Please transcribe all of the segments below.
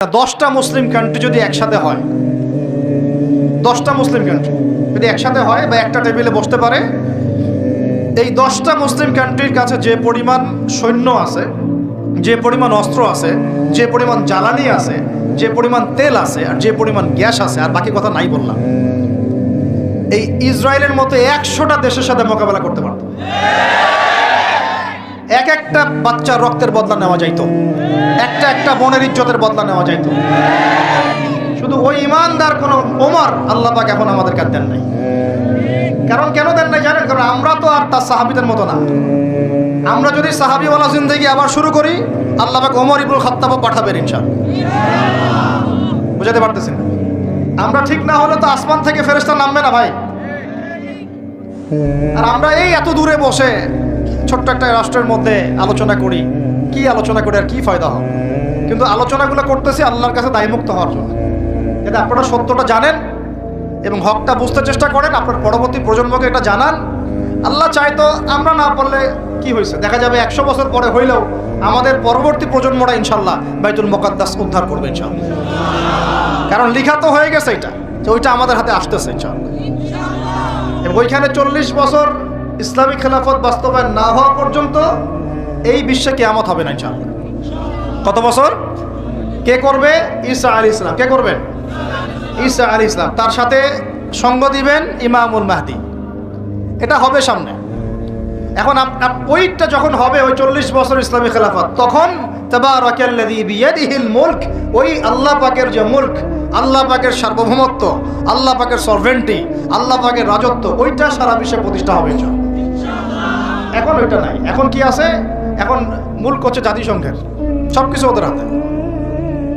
দশটা মুসলিম কান্ট্রি যদি একসাথে হয়, দশটা মুসলিম কান্ট্রি যদি একসাথে হয় বা একটা টেবিলে বসতে পারে, এই দশটা মুসলিম কান্ট্রির কাছে যে পরিমাণ সৈন্য আছে, যে পরিমাণ অস্ত্র আছে, যে পরিমাণ জ্বালানি আছে, যে পরিমাণ তেল আছে, আর যে পরিমাণ গ্যাস আছে, আর বাকি কথা নাই বললাম, এই ইসরায়েলের মতো একশোটা দেশের সাথে মোকাবেলা করতে পারত। এক একটা বাচ্চার রক্তের বদলা নেওয়া যাইতো। একটা একটা বোনের ইজ্জতের বদলা নেওয়া যাইতো। শুধু ওই ইমানদার কোন ওমর আল্লাহ পাক এখন আমাদের কাছে দেন নাই। কারণ কেন দেন নাই জানেন? কারণ আমরা তো আর তার সাহাবিদের মতো না। আমরা যদি সাহাবিওয়ালা জিন্দগি আবার শুরু করি, আল্লাহ পাক ওমর ইবুল খাত্তাব পাঠাবেন ইনশাল বুঝাতে পারতেছেন? আমরা ঠিক না হলে তো আসমান থেকে ফেরেস্তা নামবে না ভাই। আর আমরা এই এত দূরে বসে ছোট্ট একটা রাষ্ট্রের মধ্যে আলোচনা করি, কি আলোচনা করে আর কি ফায়দা হবে কিন্তু আলোচনাগুলো করতেছি আল্লাহর কাছে দায়মুক্ত হওয়ার জন্য। যাতে আপনারা সত্যটা জানেন এবং হকটা বুঝতে চেষ্টা করেন, আপনার পরবর্তী প্রজন্মকে এটা জানান। আল্লাহ চাইতো আমরা না পারলে কি হয়েছে? দেখা যাবে একশো বছর পরে হইলেও আমাদের পরবর্তী প্রজন্মরা ইনশাল্লাহ বাইতুল মোকাদ্দাস উদ্ধার করবে ইনশাল্লাহ কারণ লিখা তো হয়ে গেছে এটা, যে ওইটা আমাদের হাতে আসতেছে ইনশাল্লাহ এবং ওইখানে চল্লিশ বছর ইসলামী খেলাফত বাস্তবায়ন না হওয়া পর্যন্ত এই বিশ্বে কেয়ামত হবে না ইনশাল্লাহ কত বছর? কে করবে? ঈসা আলী ইসলাম কে করবেন? ঈসা আলী ইসলাম তার সাথে সঙ্গ দিবেন ইমামুল মাহদি। এটা হবে সামনে। এখন ওইটা যখন হবে, ওই চল্লিশ বছর ইসলামী খেলাফত, তখন মুলক, ওই আল্লাহ পাকের যে মুলক, আল্লাহ পাকের সার্বভৌমত্ব, আল্লাহ পাকের সরভেন্টি, আল্লাহ পাকের রাজত্ব, ওইটা সারা বিশ্বে প্রতিষ্ঠা হবে। এখন ওইটা নাই। এখন কি আছে? এখন মূল করছে জাতিসংঘের। সব কিছু ওদের হাতে।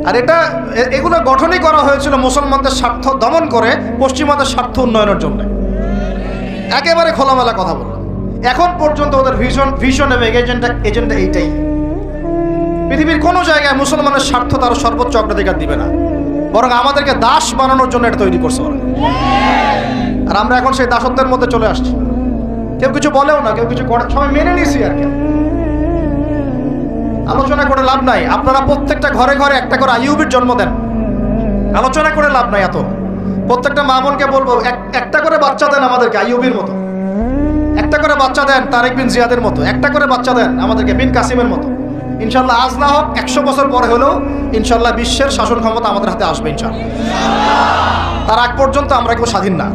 আর এটা এগুলো গঠনই করা হয়েছিল মুসলমানদের স্বার্থ দমন করে পশ্চিমাদের স্বার্থ উন্নয়নের জন্য। একেবারে খোলামেলা কথা বললাম। এখন পর্যন্ত ওদের ভিশন ভিশন এবং এজেন্ডা এজেন্ডা এইটাই। পৃথিবীর কোনো জায়গায় মুসলমানের স্বার্থ তার সর্বোচ্চ অগ্রাধিকার দিবে না। বরং আমাদেরকে দাস বানানোর জন্য এটা তৈরি করছে আর আমরা এখন সেই দাসত্বের মধ্যে চলে আসছি। কেউ কিছু বলেও না, কেউ কিছু করে সবাই মেনে নিয়েছি আর কি। আলোচনা করে লাভ নাই। আপনারা প্রত্যেকটা ঘরে ঘরে একটা করে আইউবির জন্ম দেন। আলোচনা করে লাভ নাই এত। প্রত্যেকটা মা বোনকে বলব একটা করে বাচ্চা দেন আমাদেরকে আইউবির মতো। একটা করে বাচ্চা দেন তারেক বিন জিয়াদের মতো। একটা করে বাচ্চা দেন আমাদেরকে বিন কাসিমের মতো। ইনশাল্লাহ আজ না হোক, একশো বছর পরে হলেও ইনশাল্লাহ বিশ্বের শাসন ক্ষমতা আমাদের হাতে আসবে ইনশাল্লাহ। তার আগ পর্যন্ত আমরা কেউ স্বাধীন না।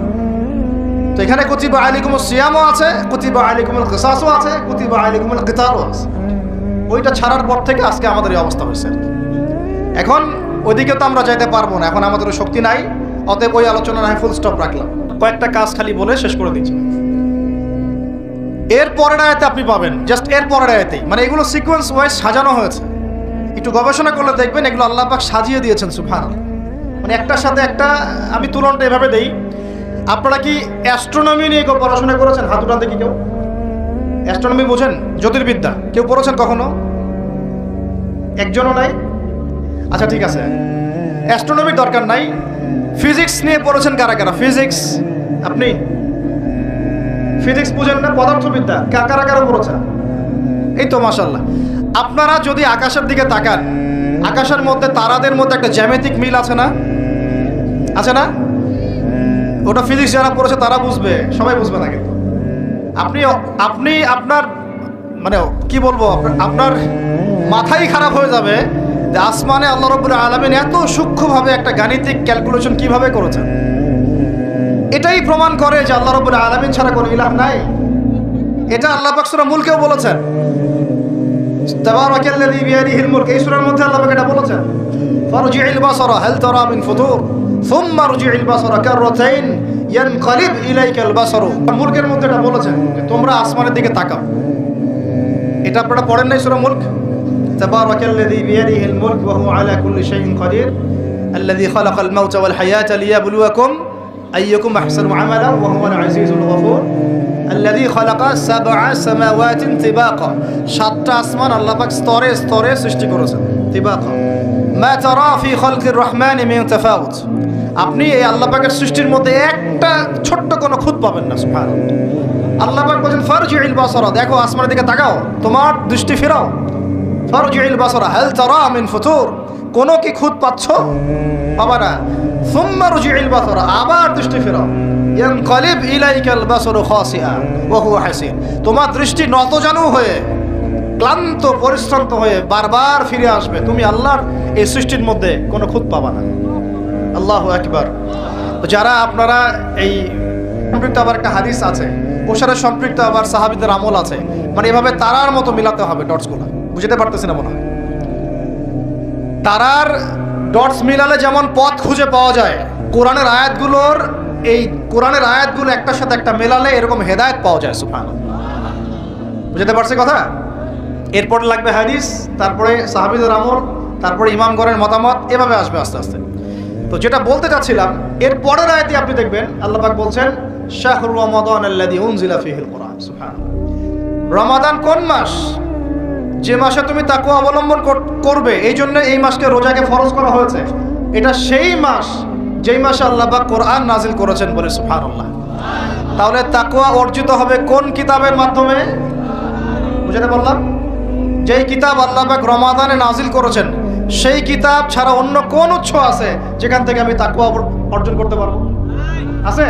তো এখানে কুতিবা আলিকুমুল সিয়ামও আছে, কুতিবা আলিকুমুল কিসাসও আছে, কুতিবা আলিকুমুল কিতারও আছে। ওইটা ছাড়ার পর থেকে আজকে আমাদের এই অবস্থা হয়েছে। এখন ওইদিকে তো আমরা যাইতে পারব না, এখন আমাদের শক্তি নাই, অতএব ওই আলোচনা নাই ফুল স্টপ রাখলাম। কয়েকটা কাজ খালি বলে শেষ করে দিচ্ছি এর পরের আয়াতে আপনি পাবেন জাস্ট এর পরের আয়াতেই। মানে এগুলো সিকোয়েন্স ওয়াইজ সাজানো হয়েছে। একটু গবেষণা করলে দেখবেন এগুলো আল্লাহ পাক সাজিয়ে দিয়েছেন সুফান মানে একটার সাথে একটা, আমি তুলনাটা এভাবে দেই আপনারা কি অ্যাস্ট্রোনমি নিয়ে কেউ পড়াশোনা করেছেন? হাত উঠান দেখি কেউ? অ্যাস্ট্রোনমি বোঝেন? জ্যোতির্বিদ্যা। কেউ পড়েছেন কখনো? একজনও নাই? আচ্ছা ঠিক আছে। অ্যাস্ট্রোনমির দরকার নাই। ফিজিক্স নিয়ে পড়েছেন কারা কারা? ফিজিক্স আপনি? ফিজিক্স বুঝেন না, পদার্থবিদ্যা। কারা কারা পড়েছেন এই তো মাসাল্লাহ আপনারা যদি আকাশের দিকে তাকান, আকাশের মধ্যে তারাদের মধ্যে একটা জ্যামিতিক মিল আছে না? আছে না? ওটা ফিজিক্স যারা পড়েছে তারা বুঝবে, সবাই বুঝবে না কিন্তু। আপনি আপনি আপনার মানে কি বলব, আপনার- মাথাই খারাপ হয়ে যাবে যে আসমানে আল্লাহ রব্বুল আলমিন এত সূক্ষ্মভাবে একটা গাণিতিক ক্যালকুলেশন কীভাবে করেছেন। এটাই প্রমাণ করে যে আল্লাহ রব্বুল আলমিন ছাড়া কোনো ইলাহ নাই। এটা আল্লাহ পাক সূরা মুলকেও বলেছেন। মুলক, এই সূরার মধ্যে আল্লাহ এটা বলেছেন। ফারজি'িল বাসারা, হাল মিন ফুতুর। সুম্মা রজি'িল বাসারা কাররাতাইন ইয়ানকালিব ইলাইকাল বাসারু মুলকের মধ্যে এটা বলেছেন যে তোমরা আসমানের দিকে তাকাও এটা আপনারা পড়েন নাই সূরা মুলক তাবারাকাল্লাযী বিয়াদিহিল মুলক ওয়া হুয়া আলা কুল্লি শাইইন কাদির الذي خلق الموت والحياة ليبلوكم أيكم أحسن عملا وهو العزيز الغفور الذي خلق سبع سماوات طباقا সাতটা আসমান আল্লাহ পাক স্তরে স্তরে সৃষ্টি করেছেন তিবাকা মা তারা ফি খালকির রহমান মিন তাফাউত আপনি এই আল্লাহ পাকের সৃষ্টির মধ্যে একটা ছোট্ট কোনো খুঁত পাবেন না সুবহান আল্লাহ পাক বলেন ফারজিউল বাসারা দেখো আসমানের দিকে তাকাও, তোমার দৃষ্টি ফেরাও। ফারজিউল বাসারা, হাল তারা মিন ফুতুর কোনো কি খুদ পাচ্ছ? বাবা না। সুম্মা রুজিউল বাসর আবার দৃষ্টি ফেরাও। ইয়ানকালিব ইলাইকাল বাসরু খাসিআ ওয়া হুয়া হাসিন। তোমার দৃষ্টি নত নতজানু হয়ে, ক্লান্ত, পরিশ্রান্ত হয়ে বারবার ফিরে আসবে। তুমি আল্লাহর এই সৃষ্টির মধ্যে কোনো খুদ পাবা না। আল্লাহ একবার যারা আপনারা এই সম্পৃক্ত আবার একটা হাদিস আছে ওর সম্পৃক্ত আবার সাহাবিদের আমল আছে মানে এভাবে তারার মতো মিলাতে হবে ডটসগুলো। বুঝতে পারতেছি না মনে হয়? তারার ডটস মিলালে যেমন পথ খুঁজে পাওয়া যায়, কোরআনের আয়াতগুলোর এই কোরআনের আয়াতগুলো একটার সাথে একটা মেলালে এরকম হেদায়েত পাওয়া যায় সুফান বুঝতে পারছি কথা? এরপর লাগবে হাদিস, তারপরে সাহাবিদের আমল, তারপরে ইমাম ইমামগণের মতামত, এভাবে আসবে আস্তে আস্তে। তো যেটা বলতে চাচ্ছিলাম, এর পরের আয়াতে আপনি দেখবেন, আল্লাহ পাক বলছেন শাহরুর রমাদান আল্লাযী উনজিলা ফীহিল কোরআন রমাদান কোন মাস? যে মাসে তুমি তাকে অবলম্বন কর- করবে, এই জন্য এই মাসকে রোজাকে ফরজ করা হয়েছে। এটা সেই মাস, যেই মাসে আল্লাহ পাক কোরআন নাজিল করেছেন বলে সুবহানাল্লাহ। তাহলে তাকুয়া অর্জিত হবে কোন কিতাবের মাধ্যমে? বুঝাতে বললাম যেই কিতাব আল্লাহ পাক রমাদানে নাজিল করেছেন সেই কিতাব ছাড়া অন্য কোন উৎস আছে যেখান থেকে আমি তাকুয়া অর- অর্জন করতে পারব? আছে?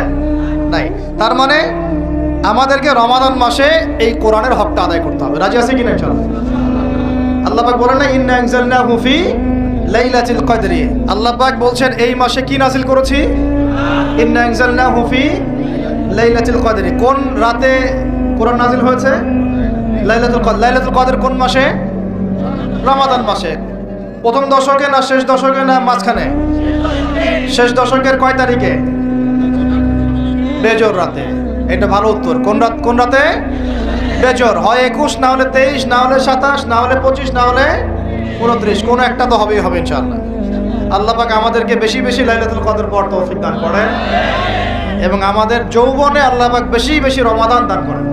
নাই। তার মানে আমাদেরকে রমাদান মাসে এই কোরআনের হকটা আদায় করতে হবে। রাজি আছে কিনা চলো আল্লাহ পাক বলেন না, ইন্না হুফি লাইলাতুল কদরি। আল্লাহ পাক বলছেন, এই মাসে কি নাজিল করেছি? ইন্না হুফি লাইলাতুল কদরি। কোন রাতে কোরআন নাজিল হয়েছে? লাইলাতুল কদর লাইলাতুল কদর কোন মাসে? রমাদান মাসে। প্রথম দশকে না শেষ দশকে না মাঝখানে? শেষ দশকের কয় তারিখে? বেজর রাতে। এটা ভালো উত্তর। কোন রাত, কোন রাতে? বেজর। হয় একুশ, না হলে তেইশ, না হলে সাতাশ, না হলে পঁচিশ, না হলে উনত্রিশ কোনো একটা তো হবেই, হবে ইনশাআল্লাহ। আল্লাহ পাক আমাদেরকে বেশি বেশি লাইলাতুল কদর পর তৌফিক দান করেন। এবং আমাদের যৌবনে আল্লাহ পাক বেশি বেশি রমাদান দান করেন।